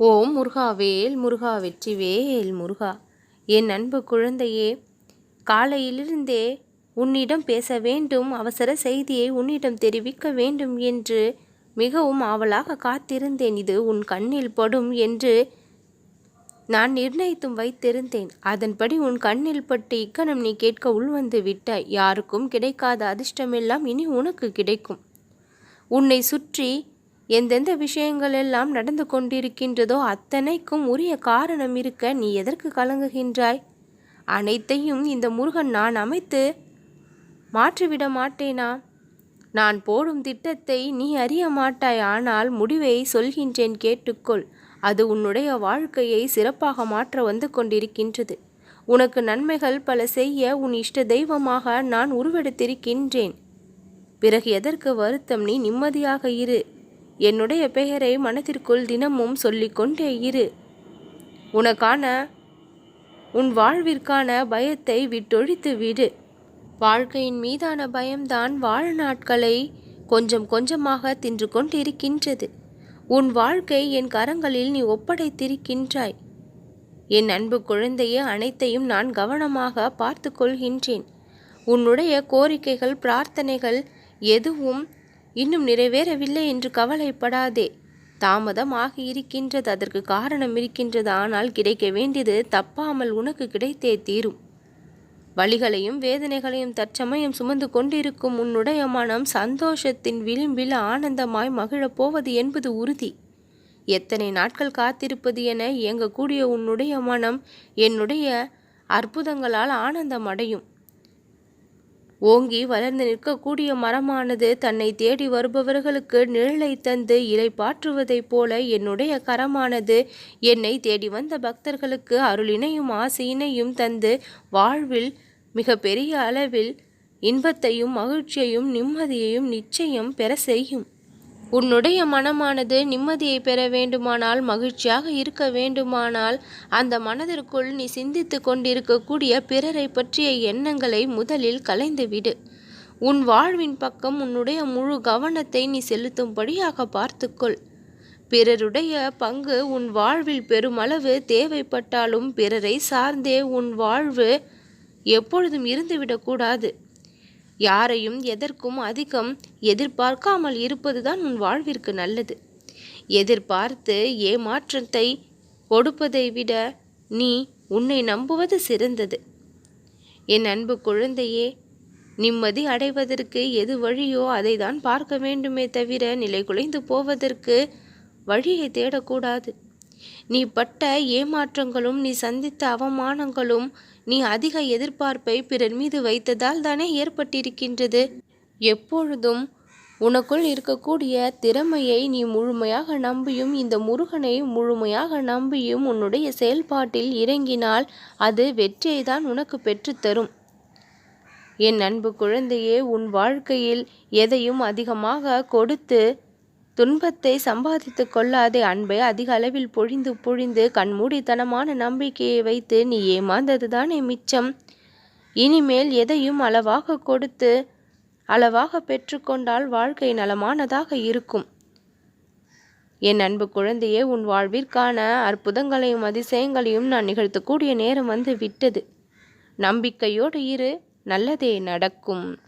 ஓம் முருகாவேல் முருகா வெற்றிவேல் முருகா. என் அன்பு குழந்தையே காலையிலிருந்தே உன்னிடம் பேச வேண்டும் அவசர செய்தியை உன்னிடம் தெரிவிக்க வேண்டும் என்று மிகவும் ஆவலாக காத்திருந்தேன். இது உன் கண்ணில் படும் என்று நான் நிர்ணயித்தும் வைத்திருந்தேன். அதன்படி உன் கண்ணில் பட்டு இக்கணம் நீ கேட்க உள்வந்து விட்டாய் யாருக்கும் கிடைக்காத அதிர்ஷ்டமெல்லாம் இனி உனக்கு கிடைக்கும். உன்னை சுற்றி எந்தெந்த விஷயங்கள் எல்லாம் நடந்து கொண்டிருக்கின்றதோ அத்தனைக்கும் உரிய காரணம் இருக்க நீ எதற்கு கலங்குகின்றாய்? அனைத்தையும் இந்த முருகன் நான் அமைத்து மாற்றிவிட மாட்டேனா? நான் போடும் திட்டத்தை நீ அறிய மாட்டாய் ஆனால் முடிவை சொல்கின்றேன் கேட்டுக்கொள். அது உன்னுடைய வாழ்க்கையை சிறப்பாக மாற்ற வந்து கொண்டிருக்கின்றது. உனக்கு நன்மைகள் பல செய்ய உன் இஷ்ட தெய்வமாக நான் உருவெடுத்திருக்கின்றேன். பிறகு எதற்கு வருத்தம்? நீ நிம்மதியாக இரு. என்னுடைய பெயரை மனதிற்குள் தினமும் சொல்லிக்கொண்டே இரு. உனக்கான உன் வாழ்விற்கான பயத்தை விட்டொழித்து விடு. வாழ்க்கையின் மீதான பயம்தான் வாழ்நாட்களை கொஞ்சம் கொஞ்சமாக தின்று கொண்டிருக்கின்றது. உன் வாழ்க்கை என் கரங்களில் நீ ஒப்படைத்திருக்கின்றாய். என் அன்பு குழந்தையே அனைத்தையும் நான் கவனமாக பார்த்து கொள்கின்றேன் உன்னுடைய கோரிக்கைகள் பிரார்த்தனைகள் எதுவும் இன்னும் நிறைவேறவில்லை என்று கவலைப்படாதே. தாமதம் ஆகி இருக்கின்றது அதற்கு காரணம் இருக்கின்றது ஆனால் கிடைக்க வேண்டியது தப்பாமல் உனக்கு கிடைத்தே தீரும். வழிகளையும் வேதனைகளையும் தற்சமயம் சுமந்து கொண்டிருக்கும் உன்னுடைய மனம் சந்தோஷத்தின் விளிம்பில் ஆனந்தமாய் மகிழப் போவது என்பது உறுதி. எத்தனை நாட்கள் காத்திருப்பது என இயங்கக்கூடிய உன்னுடைய மனம் என்னுடைய அற்புதங்களால் ஆனந்தம் அடையும் ஓங்கி வளர்ந்து நிற்கக்கூடிய மரமானது தன்னை தேடி வருபவர்களுக்கு நிழலை தந்து இலை பாற்றுவதைப் போல என்னுடைய கரமானது. என்னை தேடி வந்த பக்தர்களுக்கு அருளினையும் ஆசையினையும் தந்து வாழ்வில் மிக பெரிய அளவில் இன்பத்தையும் மகிழ்ச்சியையும் நிம்மதியையும் நிச்சயம் பெற செய்யும். உன்னுடைய மனமானது நிம்மதியை பெற வேண்டுமானால் மகிழ்ச்சியாக இருக்க வேண்டுமானால் அந்த மனதிற்குள் நீ சிந்தித்து கொண்டிருக்கக்கூடிய பிறரை பற்றிய எண்ணங்களை முதலில் கலைந்துவிடு. உன் வாழ்வின் பக்கம் உன்னுடைய முழு கவனத்தை நீ செலுத்தும்படியாக பார்த்துக்கொள். பிறருடைய பங்கு உன் வாழ்வில் பெருமளவு தேவைப்பட்டாலும் பிறரை சார்ந்தே உன் வாழ்வு எப்பொழுதும் இருந்துவிடக்கூடாது யாரையும் எதற்கும் அதிகம் எதிர்பார்க்காமல் இருப்பதுதான் உன் வாழ்விற்கு நல்லது. எதிர்பார்த்து ஏமாற்றத்தை கொடுப்பதை விட நீ உன்னை நம்புவது சிறந்தது. என் அன்பு குழந்தையே நிம்மதி அடைவதற்கு எது வழியோ அதை தான் பார்க்க வேண்டுமே தவிர நிலை குலைந்து போவதற்கு வழியை தேடக்கூடாது. நீ பட்ட ஏமாற்றங்களும் நீ சந்தித்த அவமானங்களும் நீ அதிக எதிர்பார்ப்பை பிறர் மீது வைத்ததால் தானே ஏற்பட்டிருக்கின்றது. எப்பொழுதும் உனக்குள் இருக்கக்கூடிய திறமையை நீ முழுமையாக நம்பியும் இந்த முருகனை முழுமையாக நம்பியும் உன்னுடைய செயல்பாட்டில் இறங்கினால் அது வெற்றியை தான் உனக்கு பெற்றுத்தரும் என் அன்பு குழந்தையே உன் வாழ்க்கையில் எதையும் அதிகமாக கொடுத்து துன்பத்தை சம்பாதித்து கொள்ளாதே அன்பை. அதிக அளவில் பொழிந்து பொழிந்து கண்மூடித்தனமான நம்பிக்கையை வைத்து நீ ஏமாந்தது தானே மிச்சம். இனிமேல் எதையும் அளவாக கொடுத்து அளவாக பெற்றுக்கொண்டால் வாழ்க்கை நலமானதாக இருக்கும். என் அன்பு குழந்தையே உன் வாழ்விற்கான அற்புதங்களையும் அதிசயங்களையும் நான் நிகழ்த்தக்கூடிய நேரம் வந்து விட்டது. நம்பிக்கையோடு இரு. நல்லதே நடக்கும்.